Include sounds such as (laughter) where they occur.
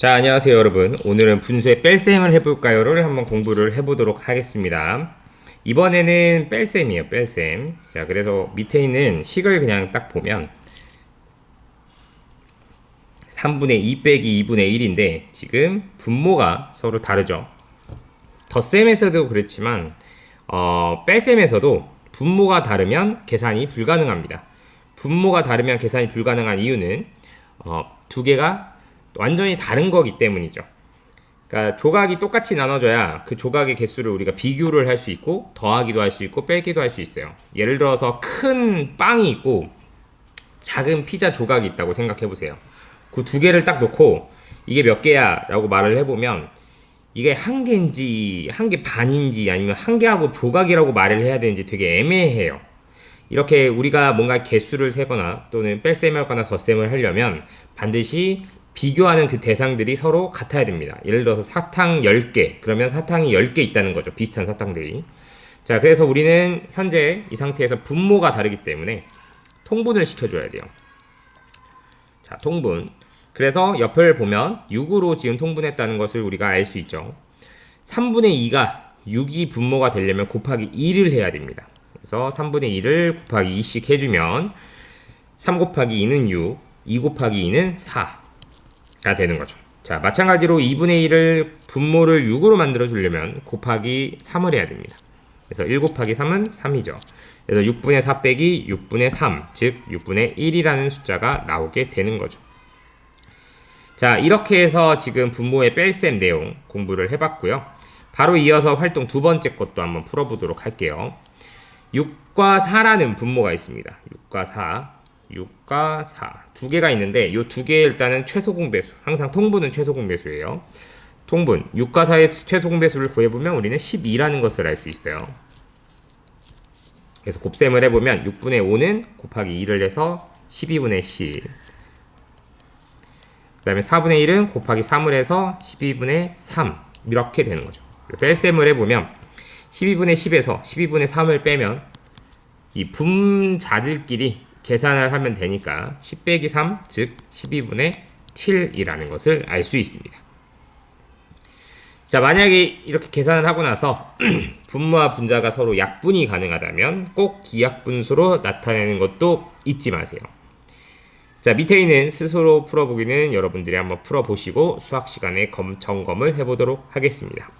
자, 안녕하세요, 여러분. 오늘은 분수의 뺄셈을 해볼까요를 한번 공부를 해보도록 하겠습니다. 이번에는 뺄셈이에요, 뺄셈. 자, 그래서 밑에 있는 식을 그냥 딱 보면 3분의 2 빼기 2분의 1인데 지금 분모가 서로 다르죠. 덧셈에서도 그렇지만 어, 뺄셈에서도 분모가 다르면 계산이 불가능합니다. 분모가 다르면 계산이 불가능한 이유는 어, 두 개가 완전히 다른 거기 때문이죠. 그러니까 조각이 똑같이 나눠져야 그 조각의 개수를 우리가 비교를 할 수 있고 더하기도 할 수 있고 빼기도 할 수 있어요. 예를 들어서 큰 빵이 있고 작은 피자 조각이 있다고 생각해 보세요. 그 두 개를 딱 놓고 이게 몇 개야? 라고 말을 해보면 이게 한 개인지 한 개 반인지 아니면 한 개하고 조각이라고 말을 해야 되는지 되게 애매해요. 이렇게 우리가 뭔가 개수를 세거나 또는 뺄셈을 하거나 덧셈을 하려면 반드시 비교하는 그 대상들이 서로 같아야 됩니다. 예를 들어서 사탕 10개, 그러면 사탕이 10개 있다는 거죠. 비슷한 사탕들이. 자, 그래서 우리는 현재 이 상태에서 분모가 다르기 때문에 통분을 시켜줘야 돼요. 자, 통분. 그래서 옆을 보면 6으로 지금 통분했다는 것을 우리가 알 수 있죠. 3분의 2가 6이 분모가 되려면 곱하기 2를 해야 됩니다. 그래서 3분의 2를 곱하기 2씩 해주면 3 곱하기 2는 6, 2 곱하기 2는 4 가 되는 거죠. 자, 마찬가지로 2분의 1을 분모를 6으로 만들어 주려면 곱하기 3을 해야 됩니다. 그래서 1 곱하기 3은 3이죠. 그래서 6분의 4 빼기 6분의 3, 즉 6분의 1이라는 숫자가 나오게 되는 거죠. 자, 이렇게 해서 지금 분모의 뺄셈 내용 공부를 해봤고요. 바로 이어서 활동 두 번째 것도 한번 풀어보도록 할게요. 6과 4라는 분모가 있습니다. 6과 4, 6과 4. 두 개가 있는데 이 두 개의 일단은 최소 공배수. 항상 통분은 최소 공배수예요. 통분. 6과 4의 최소 공배수를 구해보면 우리는 12라는 것을 알 수 있어요. 그래서 곱셈을 해보면 6분의 5는 곱하기 2를 해서 12분의 10. 그 다음에 4분의 1은 곱하기 3을 해서 12분의 3. 이렇게 되는 거죠. 뺄셈을 해보면 12분의 10에서 12분의 3을 빼면 이 분자들끼리 계산을 하면 되니까 10 빼기 3, 즉 12분의 7이라는 것을 알 수 있습니다. 자, 만약에 이렇게 계산을 하고 나서 (clears throat) 분모와 분자가 서로 약분이 가능하다면 꼭 기약분수로 나타내는 것도 잊지 마세요. 자, 밑에 있는 스스로 풀어보기는 여러분들이 한번 풀어보시고 수학 시간에 검, 점검을 해보도록 하겠습니다.